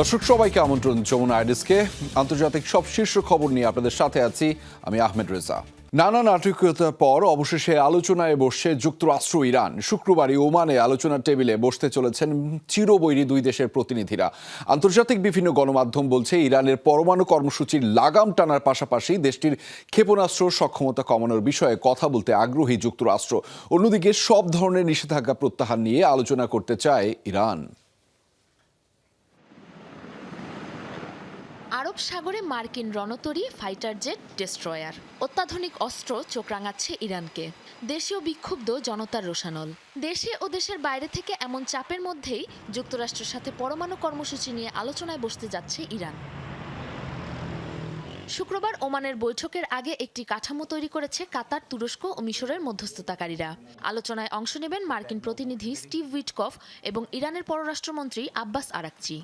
দর্শক, সবাইকে আমন্ত্রণ যমুনা আইডিসকে। আন্তর্জাতিক সব শীর্ষ খবর নিয়ে আপনাদের সাথে আছি আমি আহমেদ রেজা। নানা নাটকীয়তার পর অবশেষে আলোচনায় বসছে যুক্তরাষ্ট্র, ইরান। শুক্রবারই ওমানে আলোচনার টেবিলে বসতে চলেছেন চিরবৈরী দুই দেশের প্রতিনিধিরা। আন্তর্জাতিক বিভিন্ন গণমাধ্যম বলছে, ইরানের পরমাণু কর্মসূচির লাগাম টানার পাশাপাশি দেশটির ক্ষেপণাস্ত্র সক্ষমতা কমানোর বিষয়ে কথা বলতে আগ্রহী যুক্তরাষ্ট্র। অন্যদিকে সব ধরনের নিষেধাজ্ঞা প্রত্যাহার নিয়ে আলোচনা করতে চায় ইরান। আরব সাগরে মার্কিন রণতরী, ফাইটার জেট, ডেস্ট্রয়ার। অত্যাধুনিক অস্ত্র চোখ রাঙাচ্ছে ইরানকে। দেশীয় বিক্ষুব্ধ জনতার রোশানল দেশে ও দেশের বাইরে থেকে এমন চাপের মধ্যেই যুক্তরাষ্ট্রের সাথে পরমাণু কর্মসূচি নিয়ে আলোচনায় বসতে যাচ্ছে ইরান। শুক্রবার ওমানের বৈঠকের আগে একটি কাঠামো তৈরি করেছে কাতার, তুরস্ক ও মিশরের মধ্যস্থতাকারীরা। আলোচনায় অংশ নেবেন মার্কিন প্রতিনিধি স্টিভ উইটকফ এবং ইরানের পররাষ্ট্রমন্ত্রী আব্বাস আরাকচি।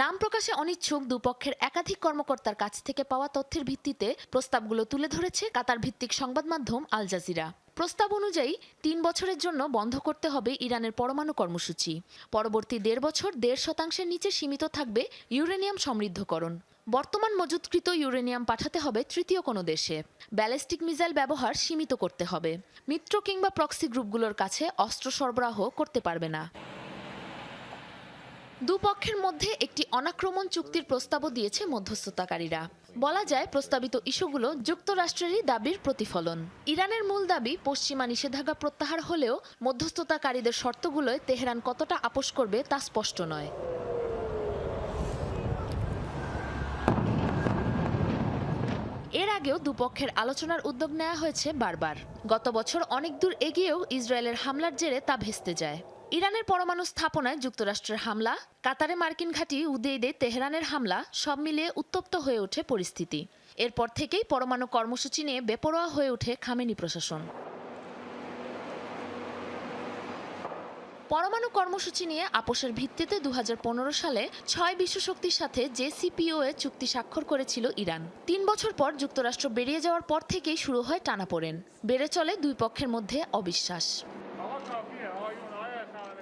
নাম প্রকাশে অনিচ্ছুক দুপক্ষের একাধিক কর্মকর্তার কাছ থেকে পাওয়া তথ্যের ভিত্তিতে প্রস্তাবগুলো তুলে ধরেছে কাতার ভিত্তিক সংবাদ মাধ্যম আল জাজিরা। প্রস্তাব অনুযায়ী তিন বছরের জন্য বন্ধ করতে হবে ইরানের পরমাণু কর্মসূচি। পরবর্তী দেড় বছর দেড় শতাংশের নিচে সীমিত থাকবে ইউরেনিয়াম সমৃদ্ধকরণ। বর্তমান মজুতকৃত ইউরেনিয়াম পাঠাতে হবে তৃতীয় কোনো দেশে। ব্যালিস্টিক মিসাইল ব্যবহার সীমিত করতে হবে। মিত্র কিংবা প্রক্সি গ্রুপগুলোর কাছে অস্ত্র সরবরাহ করতে পারবে না। দুপক্ষের মধ্যে একটি অনাক্রমণ চুক্তির প্রস্তাবও দিয়েছে মধ্যস্থতাকারীরা। বলা যায়, প্রস্তাবিত ইস্যুগুলো যুক্তরাষ্ট্রেরই দাবির প্রতিফলন। ইরানের মূল দাবি, পশ্চিমা নিষেধাজ্ঞা প্রত্যাহার হলেও মধ্যস্থতাকারীদের শর্তগুলোয় তেহরান কতটা আপোষ করবে তা স্পষ্ট নয়। এর আগেও দুপক্ষের আলোচনার উদ্যোগ নেওয়া হয়েছে বারবার। গত বছর অনেক দূর এগিয়েও ইসরায়েলের হামলার জেরে তা ভেস্তে যায়। ইরানের পরমাণু স্থাপনায় যুক্তরাষ্ট্রের হামলা, কাতারে মার্কিন ঘাঁটি উদেইদে তেহরানের হামলা, সব মিলিয়ে উত্তপ্ত হয়ে ওঠে পরিস্থিতি। এরপর থেকেই পরমাণু কর্মসূচি নিয়ে বেপরোয়া হয়ে ওঠে খামেনি প্রশাসন। পরমাণু কর্মসূচি নিয়ে আপোষের ভিত্তিতে দু হাজার পনেরো সালে ছয় বিশ্বশক্তির সাথে জেসিপিওএ চুক্তি স্বাক্ষর করেছিল ইরান। তিন বছর পর যুক্তরাষ্ট্র বেরিয়ে যাওয়ার পর থেকেই শুরু হয় টানাপোড়েন বেড়ে চলে দুই পক্ষের মধ্যে অবিশ্বাস।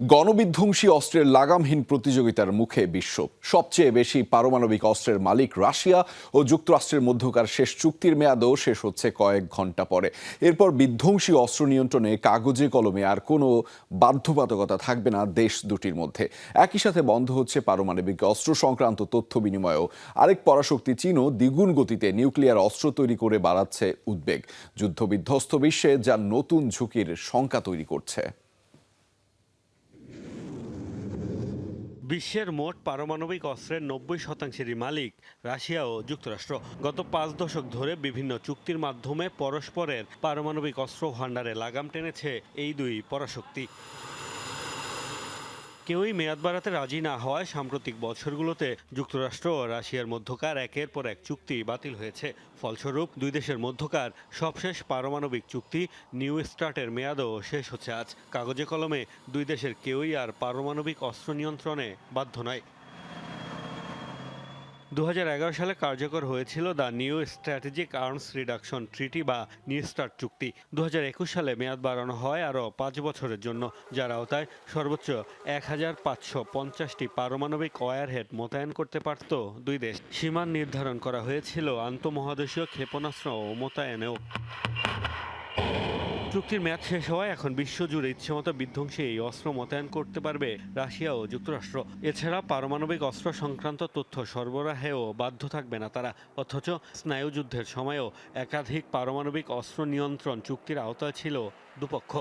গণবিধ্বংসী অস্ত্রের লাগামহীন প্রতিযোগিতার মুখে বিশ্ব। সবচেয়ে বেশি পারমাণবিক অস্ত্রের মালিক রাশিয়া ও যুক্তরাষ্ট্রের মধ্যকার শেষ চুক্তির মেয়াদও শেষ হচ্ছে কয়েক ঘণ্টা পরে। এরপর বিধ্বংসী অস্ত্র নিয়ন্ত্রণে কাগজে কলমে আর কোনো বাধ্যবাধকতা থাকবে না দেশ দুটির মধ্যে। একই সাথে বন্ধ হচ্ছে পারমাণবিক অস্ত্র সংক্রান্ত তথ্য বিনিময়ও। আরেক পরাশক্তি চীনও দ্বিগুণ গতিতে নিউক্লিয়ার অস্ত্র তৈরি করে বাড়াচ্ছে উদ্বেগ। যুদ্ধবিধ্বস্ত বিশ্বে যা নতুন ঝুঁকির শঙ্কা তৈরি করছে। বিশ্বের মোট পারমাণবিক অস্ত্রের নব্বই শতাংশেরই মালিক রাশিয়া ও যুক্তরাষ্ট্র। গত পাঁচ দশক ধরে বিভিন্ন চুক্তির মাধ্যমে পরস্পরের পারমাণবিক অস্ত্র ভাণ্ডারে লাগাম টেনেছে এই দুই পরাশক্তি। কেউই মেয়াদ বাড়াতে রাজি না হওয়ায় সাম্প্রতিক বছরগুলোতে যুক্তরাষ্ট্র ও রাশিয়ার মধ্যকার একের পর এক চুক্তি বাতিল হয়েছে। ফলস্বরূপ, দুই দেশের মধ্যকার সবশেষ পারমাণবিক চুক্তি নিউ স্টার্টের মেয়াদও শেষ হচ্ছে আজ। কাগজে কলমে, দুই দেশের কেউই আর পারমাণবিক অস্ত্র নিয়ন্ত্রণে বাধ্য নয়। দু হাজার এগারো সালে কার্যকর হয়েছিল the new strategic arms reduction treaty বা নিউ স্টার্ট চুক্তি। দু হাজার একুশ সালে মেয়াদ বাড়ানো হয় আরও পাঁচ বছরের জন্য, যার আওতায় সর্বোচ্চ এক হাজার পাঁচশো পঞ্চাশটি পারমাণবিক ওয়ারহেড মোতায়েন করতে পারত দুই দেশ। সীমান নির্ধারণ করা হয়েছিল আন্তঃমহাদেশীয় ক্ষেপণাস্ত্র মোতায়েনেও। চুক্তির মেয়াদ শেষ হওয়ায় এখন বিশ্বজুড়ে ইচ্ছেমতো বিধ্বংসী এই অস্ত্র মোতায়েন করতে পারবে রাশিয়া ও যুক্তরাষ্ট্র। এছাড়া পারমাণবিক অস্ত্র সংক্রান্ত তথ্য সরবরাহেও বাধ্য থাকবে না তারা। অথচ স্নায়ুযুদ্ধের সময়েও একাধিক পারমাণবিক অস্ত্র নিয়ন্ত্রণ চুক্তির আওতায় ছিল দুপক্ষ।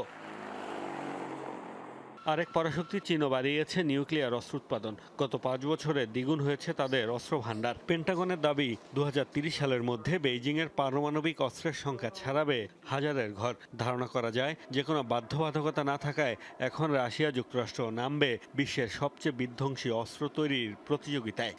আরেক পরাশক্তি চীনও বাড়িয়েছে নিউক্লিয়ার অস্ত্র উৎপাদন। গত পাঁচ বছরে দ্বিগুণ হয়েছে তাদের অস্ত্র ভাণ্ডার। পেন্টাগনের দাবি দু সালের মধ্যে বেইজিংয়ের পারমাণবিক অস্ত্রের সংখ্যা ছাড়াবে হাজারের ঘর। ধারণা করা যায় যে কোনো বাধ্যবাধকতা না থাকায় এখন রাশিয়া যুক্তরাষ্ট্র নামবে বিশ্বের সবচেয়ে বিধ্বংসী অস্ত্র তৈরির প্রতিযোগিতায়।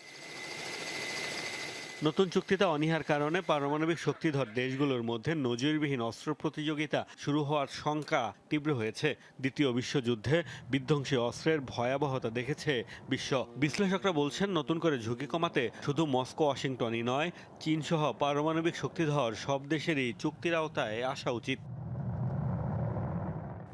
নতুন চুক্তিতে অনীহার কারণে পারমাণবিক শক্তিধর দেশগুলোর মধ্যে নজিরবিহীন অস্ত্র প্রতিযোগিতা শুরু হওয়ার শঙ্কা তীব্র হয়েছে। দ্বিতীয় বিশ্বযুদ্ধে বিধ্বংসী অস্ত্রের ভয়াবহতা দেখেছে বিশ্ব। বিশ্লেষকরা বলছেন, নতুন করে ঝুঁকি কমাতে শুধু মস্কো, ওয়াশিংটনই নয়, চীনসহ পারমাণবিক শক্তিধর সব দেশেরই চুক্তির আওতায় আসা উচিত।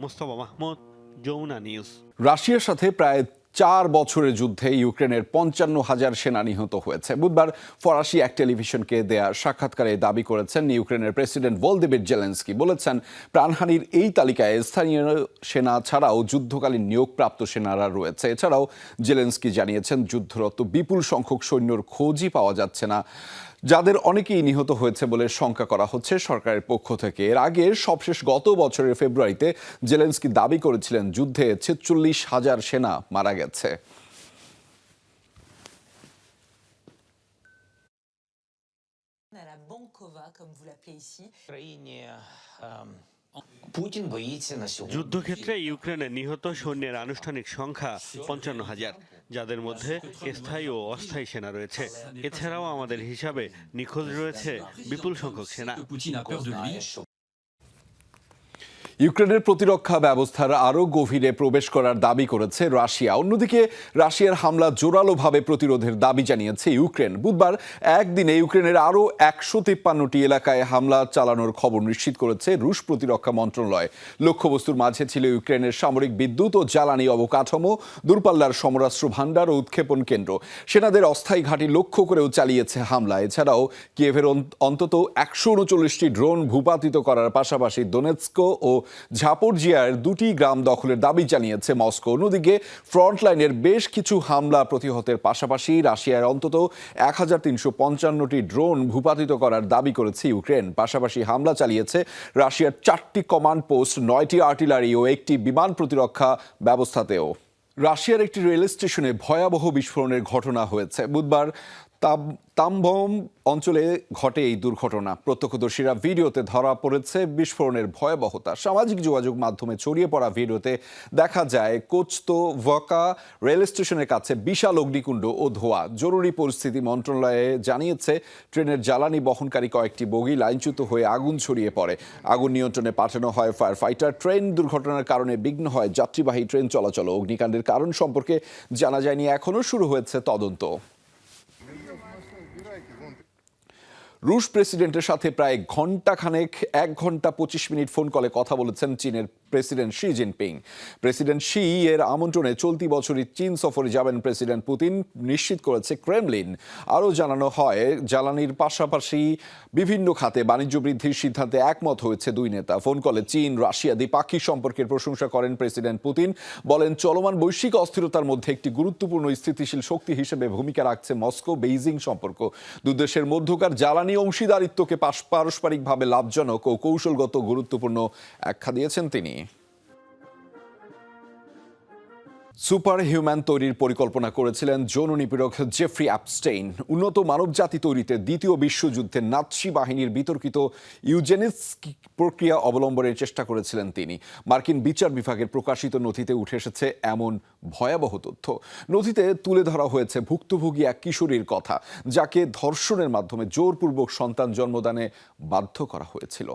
মোস্তফা মাহমুদ, যমুনা নিউজ। রাশিয়ার সাথে প্রায় চার বছরের যুদ্ধে ইউক্রেনের পঞ্চান্ন হাজার সেনা নিহত হয়েছে। বুধবার ফরাসি এক টেলিভিশনকে দেয়া সাক্ষাৎকারে দাবি করেছেন ইউক্রেনের প্রেসিডেন্ট ভলদিমির জেলেন্সকি। বলেছেন, প্রাণহানির এই তালিকায় স্থানীয় সেনা ছাড়াও যুদ্ধকালীন নিয়োগপ্রাপ্ত সেনারা রয়েছে। এছাড়াও জেলেন্সকি জানিয়েছেন, যুদ্ধরত বিপুল সংখ্যক সৈন্যর খোঁজই পাওয়া যাচ্ছে না। যাদের অনেকেই নিহত হয়েছে বলে শঙ্কা করা হচ্ছে সরকারের পক্ষ থেকে। এর আগে সবশেষ গত বছরের ফেব্রুয়ারিতে জেলেন্সকি দাবি করেছিলেন যুদ্ধে ছেচল্লিশ হাজার সেনা মারা গেছে। যুদ্ধক্ষেত্রে ইউক্রেনে নিহত সৈন্যের আনুষ্ঠানিক সংখ্যা পঞ্চান্ন হাজার। যাদের মধ্যে স্থায়ী ও অস্থায়ী সেনা রয়েছে। এছাড়াও আমাদের হিসাবে নিখোঁজ রয়েছে বিপুল সংখ্যক সেনা। ইউক্রেনের প্রতিরক্ষা ব্যবস্থার আরও গভীরে প্রবেশ করার দাবি করেছে রাশিয়া। অন্যদিকে, রাশিয়ার হামলা জোরালোভাবে প্রতিরোধের দাবি জানিয়েছে ইউক্রেন। বুধবার একদিনে ইউক্রেনের আরও একশো তিপ্পান্নটি এলাকায় হামলা চালানোর খবর নিশ্চিত করেছে রুশ প্রতিরক্ষা মন্ত্রণালয়। লক্ষ্যবস্তুর মাঝে ছিল ইউক্রেনের সামরিক বিদ্যুৎ ও জ্বালানি অবকাঠামো, দূরপাল্লার সমরাস্ত্র ভাণ্ডার ও উৎক্ষেপণ কেন্দ্র। সেনাদের অস্থায়ী ঘাঁটি লক্ষ্য করেও চালিয়েছে হামলা। এছাড়াও, কিয়েভের অন্তত একশো উনচল্লিশটি ড্রোন ভূপাতিত করার পাশাপাশি দোনেৎস্কো ও ঝাপরজিয়ার দুটি গ্রাম দখলের দাবি জানিয়েছে মস্কো। অন্যদিকে ফ্রন্টলাইনের বেশ কিছু হামলা প্রতিহতের পাশাপাশি রাশিয়ার অন্তত এক হাজার তিনশো পঞ্চান্নটি ড্রোন ভূপাতিত করার দাবি করেছে ইউক্রেন। পাশাপাশি হামলা চালিয়েছে রাশিয়ার চারটি কমান্ড পোস্ট, নয়টি আর্টিলারি ও একটি বিমান প্রতিরক্ষা ব্যবস্থাতেও। রাশিয়ার একটি রেল স্টেশনে ভয়াবহ বিস্ফোরণের ঘটনা হয়েছে। বুধবার তাম- অঞ্চলে ঘটে এই দুর্ঘটনা। প্রত্যক্ষদর্শীরা ভিডিওতে ধরা পড়েছে বিস্ফোরণের ভয়াবহতা। সামাজিক যোগাযোগ মাধ্যমে ছড়িয়ে পড়া ভিডিওতে দেখা যায় কোচতো ভকা রেল স্টেশনের কাছে বিশাল অগ্নিকুণ্ড ও ধোয়া। জরুরি পরিস্থিতি মন্ত্রণালয়ে জানিয়েছে, ট্রেনের জ্বালানি বহনকারী কয়েকটি বগি লাইনচ্যুত হয়ে আগুন ছড়িয়ে পড়ে। আগুন নিয়ন্ত্রণে পাঠানো হয় ফায়ার ফাইটার ট্রেন দুর্ঘটনার কারণে বিঘ্ন হয় যাত্রীবাহী ট্রেন চলাচল অগ্নিকাণ্ডের কারণ সম্পর্কে জানা যায়নি। এখনও শুরু হয়েছে তদন্ত। রুশ প্রেসিডেন্টের সাথে প্রায় ঘন্টাখানেক এক ঘণ্টা পঁচিশ মিনিট ফোন কলে কথা বলেছেন চীনের president Xi Jinping. President Xi এর আমন্ত্রণে চলতি বছরই চীন সফরে যাবেন প্রেসিডেন্ট পুতিন, নিশ্চিত করেছে ক্রেমলিন। আরও জানানো হয়, জ্বালানির পাশাপাশি বিভিন্ন খাতে বাণিজ্য বৃদ্ধির সিদ্ধান্তে একমত হয়েছে দুই নেতা। ফোন কলে চীন, রাশিয়া দ্বিপাক্ষিক সম্পর্কের প্রশংসা করেন প্রেসিডেন্ট পুতিন। বলেন, চলমান বৈশ্বিক অস্থিরতার মধ্যে একটি গুরুত্বপূর্ণ স্থিতিশীল শক্তি হিসেবে ভূমিকা রাখছে মস্কো, বেইজিং সম্পর্ক। দুদেশের মধ্যকার জ্বালানি অংশীদারিত্বকে পারস্পরিকভাবে লাভজনক ও কৌশলগত গুরুত্বপূর্ণ আখ্যা দিয়েছেন তিনি। সুপার হিউম্যান তৈরির পরিকল্পনা করেছিলেন যৌন নিপীড়ক জেফ্রি অ্যাপস্টেইন। উন্নত মানবজাতি তৈরিতে দ্বিতীয় বিশ্বযুদ্ধে নাৎসি বাহিনীর বিতর্কিত ইউজেনিস প্রক্রিয়া অবলম্বনের চেষ্টা করেছিলেন তিনি। মার্কিন বিচার বিভাগের প্রকাশিত নথিতে উঠে এসেছে এমন ভয়াবহ তথ্য। নথিতে তুলে ধরা হয়েছে ভুক্তভোগী এক কিশোরীর কথা, যাকে ধর্ষণের মাধ্যমে জোরপূর্বক সন্তান জন্মদানে বাধ্য করা হয়েছিল।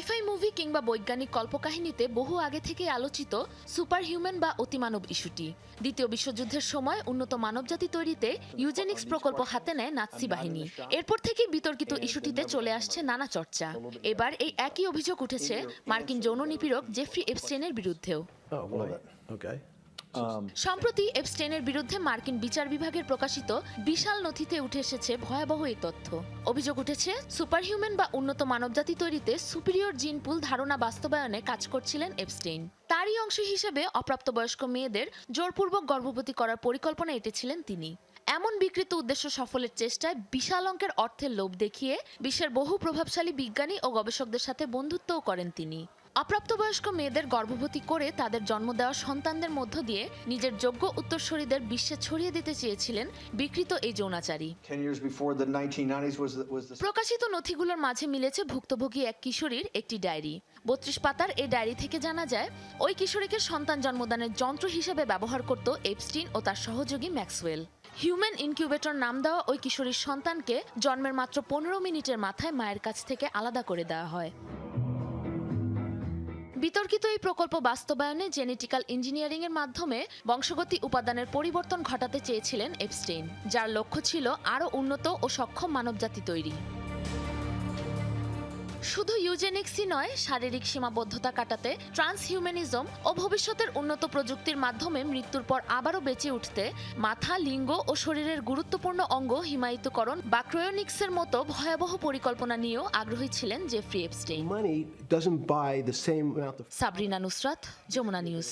সাইফাই মুভি কিংবা বৈজ্ঞানিক কল্পকাহিনীতে বহু আগে থেকে আলোচিত সুপার হিউম্যান বা অতিমানব ইস্যুটি। দ্বিতীয় বিশ্বযুদ্ধের সময় উন্নত মানবজাতি তৈরিতে ইউজেনিক্স প্রকল্প হাতে নেয় নাৎসি বাহিনী। এরপর থেকে বিতর্কিত ইস্যুটিতে চলে আসছে নানা চর্চা। এবার এই একই অভিযোগ উঠেছে মার্কিন যৌন নিপীড়ক জেফ্রি এপস্টেনের বিরুদ্ধেও। Oh. সম্প্রতি এপস্টেনের বিরুদ্ধে মার্কিন বিচার বিভাগের প্রকাশিত বিশাল নথিতে উঠে এসেছে ভয়াবহ এই তথ্য। অভিযোগ উঠেছে, সুপারহিউম্যান বা উন্নত মানবজাতি তৈরিতে সুপিরিয়র জিন পুল ধারণা বাস্তবায়নে কাজ করছিলেন এপস্টেইন। তারই অংশ হিসেবে অপ্রাপ্তবয়স্ক মেয়েদের জোরপূর্বক গর্ভবতী করার পরিকল্পনা এঁটেছিলেন তিনি। এমন বিকৃত উদ্দেশ্য সফলের চেষ্টায় বিশাল অঙ্কের অর্থের লোভ দেখিয়ে বিশ্বের বহু প্রভাবশালী বিজ্ঞানী ও গবেষকদের সাথে বন্ধুত্বও করেন তিনি। অপ্রাপ্তবয়স্ক মেয়েদের গর্ভবতী করে তাদের জন্ম দেওয়া সন্তানদের মধ্য দিয়ে নিজের যোগ্য উত্তরসূরিদের বিশ্বে ছড়িয়ে দিতে চেয়েছিলেন বিকৃত এই যৌনাচারী। 10 years before the 1990s was the, was the প্রকাশিত নথিগুলোর মাঝে মিলেছে ভুক্তভোগী এক কিশোরীর একটি ডায়েরি। বত্রিশ পাতার এই ডায়েরি থেকে জানা যায় ওই কিশোরীকে সন্তান জন্মদানের যন্ত্র হিসেবে ব্যবহার করত এপস্টিন ও তার সহযোগী ম্যাক্সওয়েল। হিউম্যান ইনকিউবেটর নাম দেওয়া ওই কিশোরীর সন্তানকে জন্মের মাত্র পনেরো মিনিটের মাথায় মায়ের কাছ থেকে আলাদা করে দেওয়া হয়। বিতর্কিত এই প্রকল্প বাস্তবায়নে জেনেটিক্যাল ইঞ্জিনিয়ারিং এর মাধ্যমে বংশগতি উপাদানের পরিবর্তন ঘটাতে চেয়েছিলেন এপস্টেইন যার লক্ষ্য ছিল আরও উন্নত ও সক্ষম মানবজাতি তৈরি। শুধু ইউজেনিক্সই নয় শারীরিক সীমাবদ্ধতা কাটাতে ট্রান্সহিউম্যানিজম ও ভবিষ্যতের উন্নত প্রযুক্তির মাধ্যমে মৃত্যুর পর আবারও বেঁচে উঠতে মাথা লিঙ্গ ও শরীরের গুরুত্বপূর্ণ অঙ্গ হিমায়িতকরণ বা ক্রয়োনিক্সের মতো ভয়াবহ পরিকল্পনা নিয়েও আগ্রহী ছিলেন Jeffrey Epstein Sabrina Nusrat Jamuna news.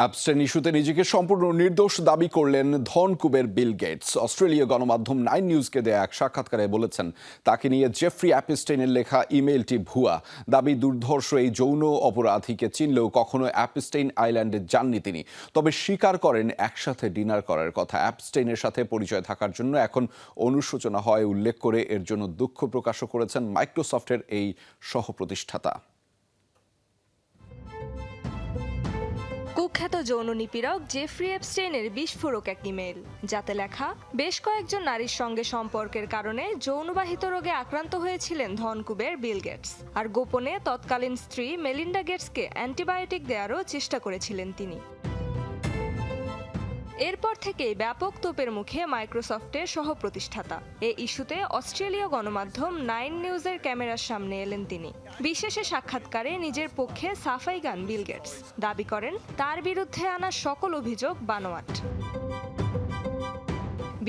Epstein ইস্যুতে নিজেকে সম্পূর্ণ নির্দোষ দাবি করলেন ধনকুবের বিল গেটস অস্ট্রেলীয় গণমাধ্যম নাইন নিউজকে দেয়া এক সাক্ষাৎকারে বলেছেন, তাকে নিয়ে জেফ্রি অ্যাপিস্টেনের লেখা ইমেলটি ভুয়া। দাবি দুর্ধর্ষ এই যৌন অপরাধীকে চিনলেও কখনো অ্যাপিস্টেইন আইল্যান্ডে যাননি তিনি। তবে স্বীকার করেন, একসাথে ডিনার করার কথা। অ্যাপস্টেইনের সাথে পরিচয় থাকার জন্য এখন অনুশোচনা হয়, উল্লেখ করে এর জন্য দুঃখ প্রকাশও করেছেন মাইক্রোসফটের এই সহপ্রতিষ্ঠাতা। কুখ্যাত যৌন নিপীড়ক জেফ্রি এপস্টেইনের বিস্ফোরক এক ইমেল যাতে লেখা, বেশ কয়েকজন নারীর সঙ্গে সম্পর্কের কারণে যৌনবাহিত রোগে আক্রান্ত হয়েছিলেন ধনকুবের বিল গেটস। আর গোপনে তৎকালীন স্ত্রী মেলিন্ডা গেটসকে অ্যান্টিবায়োটিক দেওয়ারও চেষ্টা করেছিলেন তিনি। এরপর থেকেই ব্যাপক তোপের মুখে মাইক্রোসফটের সহ প্রতিষ্ঠাতা এ ইস্যুতে অস্ট্রেলীয় গণমাধ্যম নাইন নিউজের ক্যামেরার সামনে এলেন তিনি। বিশেষে সাক্ষাৎকারে নিজের পক্ষে সাফাই গান বিল গেটস। দাবি করেন, তার বিরুদ্ধে আনা সকল অভিযোগ বানোয়াট।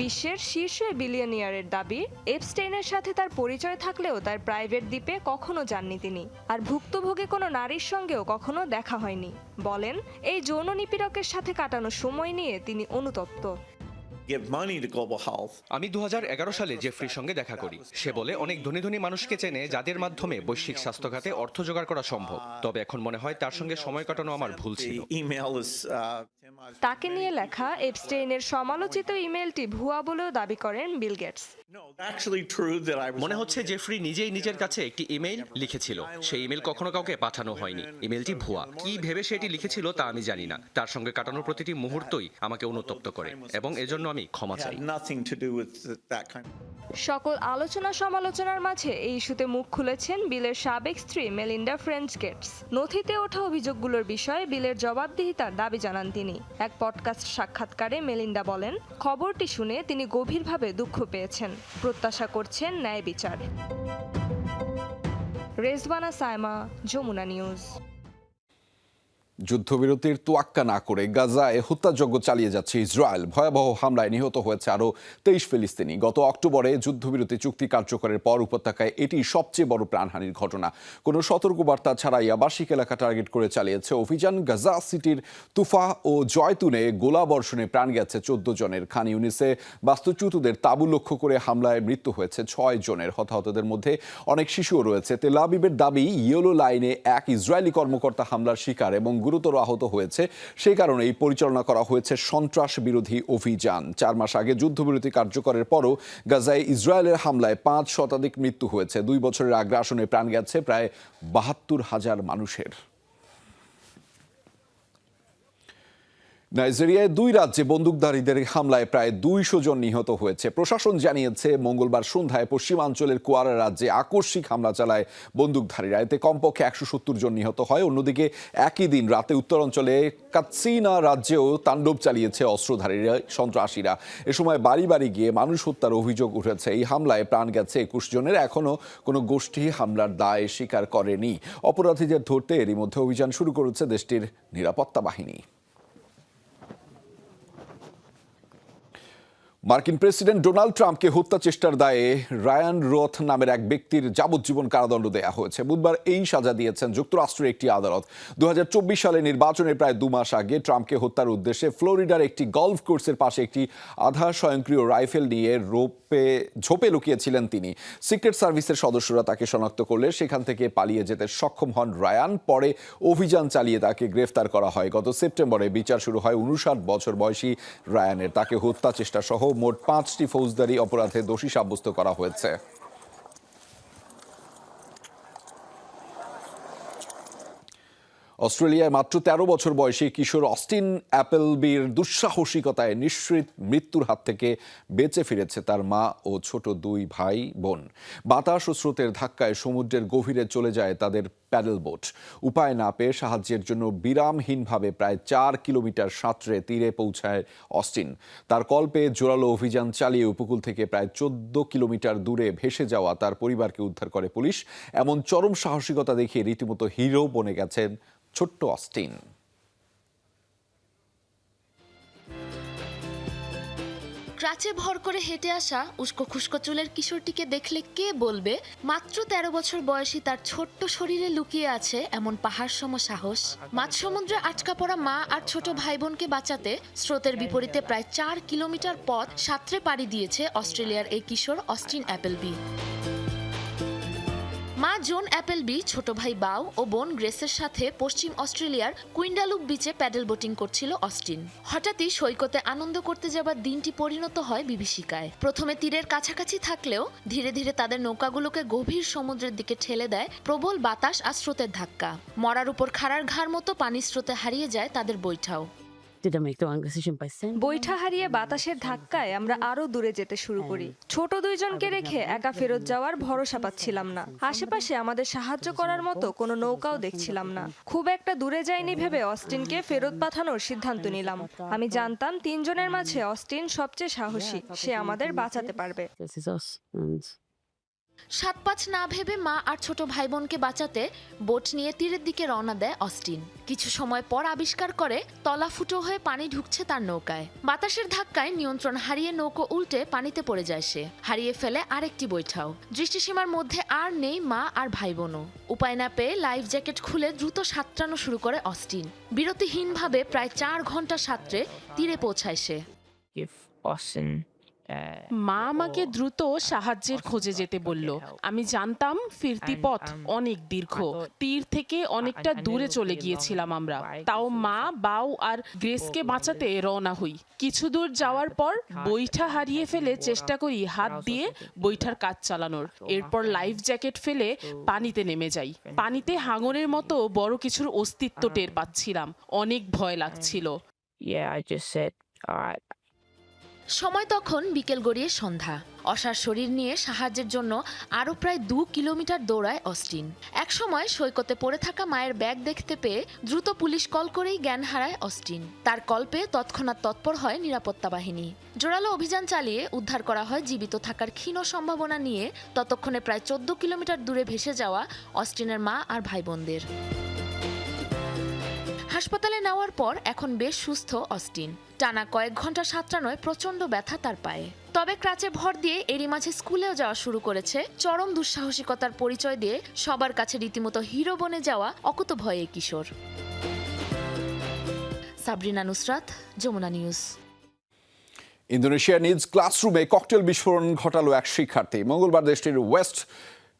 বিশ্বের শীর্ষ বিলিয়নিয়ারের দাবি এপস্টেইনের সাথে তার পরিচয় থাকলেও তার প্রাইভেট দ্বীপে কখনো যাননি তিনি। আর ভুক্তভোগী কোনো নারীর সঙ্গেও কখনো দেখা হয়নি। বলেন, এই যৌন নিপীড়কের সাথে কাটানো সময় নিয়ে তিনি অনুতপ্ত। আমি দু হাজার এগারো সালে জেফরির সঙ্গে দেখা করি। সে বলে অনেক ধনী ধনী মানুষকে চেনে যাদের মাধ্যমে বৈশ্বিক স্বাস্থ্য খাতে অর্থ জোগাড় করা সম্ভব। তবে এখন মনে হয় তার সঙ্গে সময় কাটানো আমার ভুল ছিল। uh, তাকে নিয়ে লেখা এপস্টেইনের সমালোচিত ইমেলটি ভুয়া বলেও দাবি করেন বিল গেটস. মনে হচ্ছে জেফরি নিজেই নিজের কাছে একটি ইমেইল লিখেছিল। সেই ইমেল কখনো কাউকে পাঠানো হয়নি। ইমেলটি ভুয়া। কি ভেবে সেটি লিখেছিল তা আমি জানি না। তার সঙ্গে কাটানোর প্রতিটি মুহূর্তই আমাকে অনুতপ্ত করে। এবং এজন্য আমি ক্ষমা চাই Had nothing to do with th- that kind of. সকল আলোচনা সমালোচনার মাঝে এই ইস্যুতে মুখ খুলেছেন বিলের সাবেক স্ত্রী মেলিন্ডা ফ্রেঞ্চ গেটস। নথিতে ওঠা অভিযোগগুলোর বিষয়ে বিলের জবাবদিহিতার দাবি জানান তিনি। এক পডকাস্ট সাক্ষাৎকারে মেলিন্ডা বলেন খবরটি শুনে তিনি গভীরভাবে দুঃখ পেয়েছেন। প্রত্যাশা করছেন ন্যায় বিচার। রেজবানা সায়মা যমুনা নিউজ। যুদ্ধবিরতির তোয়াক্কা না করে গাজায় হত্যাযজ্ঞ চালিয়ে যাচ্ছে ইসরায়েল। ভয়াবহ হামলায় নিহত হয়েছে আরও তেইশ ফিলিস্তিনি। গত অক্টোবরে যুদ্ধবিরতি চুক্তি কার্যকরের পর উপত্যকায় এটি সবচেয়ে বড় প্রাণহানির ঘটনা। কোনো সতর্কবার্তা ছাড়াই আবাসিক এলাকা টার্গেট করে চালিয়েছে অভিযান। গাজা সিটির তুফা ও জয়তুনে গোলাবর্ষণে প্রাণ গেছে চোদ্দ জনের। খান ইউনিসে বাস্তুচ্যুতদের তাঁবু লক্ষ্য করে হামলায় মৃত্যু হয়েছে ছয় জনের। হতাহতদের মধ্যে অনেক শিশুও রয়েছে। তেলাবিবের দাবি, ইয়েলো লাইনে এক ইসরায়েলি কর্মকর্তা হামলার শিকার এবং গুরুতর আহত হয়েছে। সেই কারণে এই পরিচালনা করা হয়েছে সন্ত্রাস বিরোধী অভিযান। চার মাস আগে যুদ্ধবিরতি কার্যকরের পরও গাজায় ইসরায়েলের হামলায় পাঁচ শতাধিক মৃত্যু হয়েছে। দুই বছরের আগ্রাসনে প্রাণ গেছে প্রায় বাহাত্তর হাজার মানুষের। নাইজেরিয়ায় দুই রাজ্যে বন্দুকধারীদের হামলায় প্রায় দুইশো জন নিহত হয়েছে। প্রশাসন জানিয়েছে, মঙ্গলবার সন্ধ্যায় পশ্চিমাঞ্চলের কুয়ারা রাজ্যে আকস্মিক হামলা চালায় বন্দুকধারীরা। এতে কমপক্ষে একশো সত্তর জন নিহত হয়। অন্যদিকে একই দিন রাতে উত্তরাঞ্চলে কাৎসিনা রাজ্যেও তাণ্ডব চালিয়েছে অস্ত্রধারীরা, সন্ত্রাসীরা। এ সময় বাড়ি বাড়ি গিয়ে মানুষ হত্যার অভিযোগ উঠেছে। এই হামলায় প্রাণ গেছে একুশ জনের। এখনও কোনো গোষ্ঠী হামলার দায় স্বীকার করেনি। অপরাধীদের ধরতে এরই মধ্যে অভিযান শুরু করেছে দেশটির নিরাপত্তা বাহিনী। মার্কিন প্রেসিডেন্ট ডোনাল্ড ট্রাম্পকে হত্যা চেষ্টার দায়ে রায়ান রথ নামের এক ব্যক্তির যাবজ্জীবন কারাদণ্ড দেয়া হয়েছে। বুধবার এই সাজা দিয়েছেন যুক্তরাষ্ট্রের একটি আদালত। দু সালে নির্বাচনের প্রায় দু মাস আগে ট্রাম্পকে হত্যার উদ্দেশ্যে ফ্লোরিডার একটি গলফ কোর্সের পাশে একটি আধা স্বয়ংক্রিয় রাইফেল নিয়ে রোপে, ঝোপে লুকিয়েছিলেন তিনি। সিক্রেট সার্ভিসের সদস্যরা তাকে শনাক্ত করলে সেখান থেকে পালিয়ে যেতে সক্ষম হন রায়ান। পরে অভিযান চালিয়ে তাকে গ্রেফতার করা হয়। গত সেপ্টেম্বরে বিচার শুরু হয় উনষাট বছর বয়সী রায়ানের। তাকে হত্যা চেষ্টা সহ মোট পাঁচটি ফৌজদারি অপরাধে দোষী সাব্যস্ত করা হয়েছে। অস্ট্রেলিয়ায় মাত্র তেরো বছর বয়সী কিশোর অস্টিন অ্যাপেলবির দুঃসাহসিকতায় নিশ্চিত মৃত্যুর হাত থেকে বেঁচে ফিরেছে তার মা ও ছোট দুই ভাই বোন। বাতাস ও স্রোতের ধাক্কায় সমুদ্রের গভীরে চলে যায় তাদের প্যাডেল বোট। উপায় না পেয়ে সাহায্যের জন্য বিরামহীনভাবে প্রায় চার কিলোমিটার সাঁতরে তীরে পৌঁছায় অস্টিন। তার কল পেয়ে জোরালো অভিযান চালিয়ে উপকূল থেকে প্রায় চোদ্দ কিলোমিটার দূরে ভেসে যাওয়া তার পরিবারকে উদ্ধার করে পুলিশ। এমন চরম সাহসিকতা দেখিয়ে রীতিমতো হিরো বনে গেছেন ছোট্ট অস্টিন। ক্রাচে ভর করে হেঁটে আসা উস্কো খুস্কো চুলের কিশোরটিকে দেখলে কে বলবে, মাত্র তেরো বছর বয়সী তার ছোট্ট শরীরে লুকিয়ে আছে এমন পাহাড় সম সাহস। মাঝ সমুদ্রে আটকা পড়া মা আর ছোট ভাই বোনকে বাঁচাতে স্রোতের বিপরীতে প্রায় চার কিলোমিটার পথ সাঁতরে পাড়ি দিয়েছে অস্ট্রেলিয়ার এই কিশোর অস্টিন অ্যাপেলবি। মা জোন অ্যাপেলবি, ছোট ভাই বাউ ও বোন গ্রেসের সাথে পশ্চিম অস্ট্রেলিয়ার কুইন্ডালুপ বিচে প্যাডেল বোটিং করছিল অস্টিন। হঠাৎই সৈকতে আনন্দ করতে যাবার দিনটি পরিণত হয় বিভীষিকায়। প্রথমে তীরের কাছাকাছি থাকলেও ধীরে ধীরে তাদের নৌকাগুলোকে গভীর সমুদ্রের দিকে ঠেলে দেয় প্রবল বাতাস আর স্রোতের ধাক্কা। মরার উপর খাড়ার ঘাড় মতো পানির স্রোতে হারিয়ে যায় তাদের বৈঠাও। বৈঠা হারিয়ে বাতাসের ধাক্কায় আমরা আরও দূরে যেতে শুরু করি। ছোট দুইজনকে রেখে একা ফেরত যাওয়ার ভরসা পাচ্ছিলাম না। আশেপাশে আমাদের সাহায্য করার মতো কোনো নৌকাও দেখছিলাম না। খুব একটা দূরে যায়নি ভেবে অস্টিনকে ফেরত পাঠানোর সিদ্ধান্ত নিলাম। আমি জানতাম তিনজনের মাঝে অস্টিন সবচেয়ে সাহসী। সে আমাদের বাঁচাতে পারবে। সাত পাঁচ না ভেবে মা আর ছোট ভাই বোনকে বাঁচাতে বোট নিয়ে তীরের দিকে রওনা দেয় অস্টিন। কিছু সময় পর আবিষ্কার করে তলা ফুটো হয়ে পানি ঢুকছে তার নৌকায়। বাতাসের ধাক্কায় নিয়ন্ত্রণ হারিয়ে নৌকো উল্টে পানিতে পড়ে যায় সে। হারিয়ে ফেলে আরেকটি বৈঠাও। দৃষ্টিসীমার মধ্যে আর নেই মা আর ভাই বোনও উপায় না পেয়ে লাইফ জ্যাকেট খুলে দ্রুত সাঁতরানো শুরু করে অস্টিন। বিরতিহীনভাবে প্রায় চার ঘণ্টা সাঁতরে তীরে পৌঁছায় সে। মা আমাকে দ্রুত সাহায্যের খোঁজে যেতে বলল আমি জানতাম ফিরতি পথ অনেক দীর্ঘ। তীর থেকে অনেকটা দূরে চলে গিয়েছিলাম আমরা। তাও মা বাউ আর গ্রেসকে বাঁচাতে রওনা হই। কিছু দূর যাওয়ার পর বৈঠা হারিয়ে ফেলে চেষ্টা করি হাত দিয়ে বৈঠার কাজ চালানোর। এরপর লাইফ জ্যাকেট ফেলে পানিতে নেমে যাই। পানিতে হাঙরের মতো বড় কিছুর অস্তিত্ব টের পাচ্ছিলাম। অনেক ভয় লাগছিল। সময় তখন বিকেল গড়িয়ে সন্ধ্যা। অসার শরীর নিয়ে সাহায্যের জন্য আরও প্রায় দু কিলোমিটার দৌড়ায় অস্টিন। একসময় সৈকতে পড়ে থাকা মায়ের ব্যাগ দেখতে পেয়ে দ্রুত পুলিশ কল করেই জ্ঞান হারায় অস্টিন। তার কল পেয়ে তৎক্ষণাৎ তৎপর হয় নিরাপত্তা বাহিনী। জোরালো অভিযান চালিয়ে উদ্ধার করা হয় জীবিত থাকার ক্ষীণ সম্ভাবনা নিয়ে ততক্ষণে প্রায় চোদ্দ কিলোমিটার দূরে ভেসে যাওয়া অস্টিনের মা আর ভাই বোনদের হাসপাতালে নেওয়ার পর এখন বেশ সুস্থ অস্টিন। টানা কয়েক ঘণ্টা সাঁতরানোয় প্রচণ্ড ব্যথা তার পায়ে। তবে ক্রাচে ভর দিয়ে এরই মাঝে স্কুলেও যাওয়া শুরু করেছে। চরম দুঃসাহসিকতার পরিচয় দিয়ে সবার কাছে রীতিমতো হিরো বনে যাওয়া অকুত ভয়ে কিশোর। সাবরিনা নুসরাত, যমুনা নিউজ। ইন্দোনেশিয়ার নিজ ক্লাসরুমে ককটেল বিস্ফোরণ ঘটালো এক শিক্ষার্থী। মঙ্গলবার দেশটির ওয়েস্ট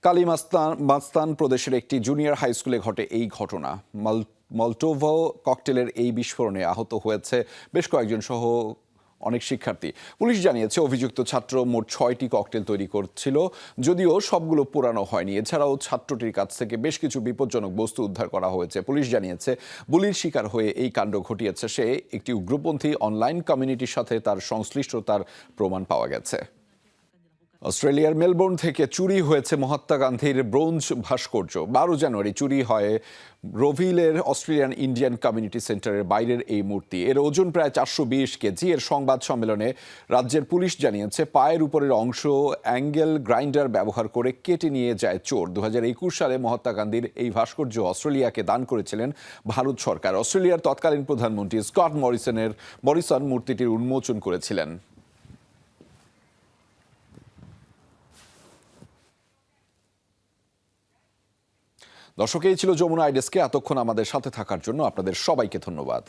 কালিমাস্তান মাস্তান প্রদেশের একটি জুনিয়র হাই স্কুলে ঘটে এই ঘটনা। মাল মল্টোভো ককটেলের এই বিস্ফোরণে আহত হয়েছে বেশ কয়েকজন সহ অনেক শিক্ষার্থী। পুলিশ জানিয়েছে, অভিযুক্ত ছাত্র মোট ছয়টি ককটেল তৈরি করছিল, যদিও সবগুলো পোড়ানো হয়নি। এছাড়াও ছাত্রটির কাছ থেকে বেশ কিছু বিপজ্জনক বস্তু উদ্ধার করা হয়েছে। পুলিশ জানিয়েছে, বুলির শিকার হয়ে এই কাণ্ড ঘটিয়েছে। সে একটি উগ্রপন্থী অনলাইন কমিউনিটির সাথে তার সংশ্লিষ্টতার প্রমাণ পাওয়া গেছে। অস্ট্রেলিয়ার মেলবোর্ন থেকে চুরি হয়েছে মহাত্মা গান্ধীর ব্রোঞ্জ ভাস্কর্য। বারো জানুয়ারি চুরি হয় রোভিলের অস্ট্রেলিয়ান ইন্ডিয়ান কমিউনিটি সেন্টারের বাইরের এই মূর্তি। এর ওজন প্রায় চারশো বিশ কেজি। এর সংবাদ সম্মেলনে রাজ্যের পুলিশ জানিয়েছে, পায়ের উপরের অংশ অ্যাঙ্গেল গ্রাইন্ডার ব্যবহার করে কেটে নিয়ে যায় চোর। দু হাজার একুশ সালে মহাত্মা গান্ধীর এই ভাস্কর্য অস্ট্রেলিয়াকে দান করেছিলেন ভারত সরকার। অস্ট্রেলিয়ার তৎকালীন প্রধানমন্ত্রী স্কট মরিসনের মরিসন মূর্তিটির উন্মোচন করেছিলেন। দর্শক এই ছিল যমুনা আইডেসকে এতক্ষণ আমাদের সাথে থাকার জন্য আপনাদের সবাইকে ধন্যবাদ।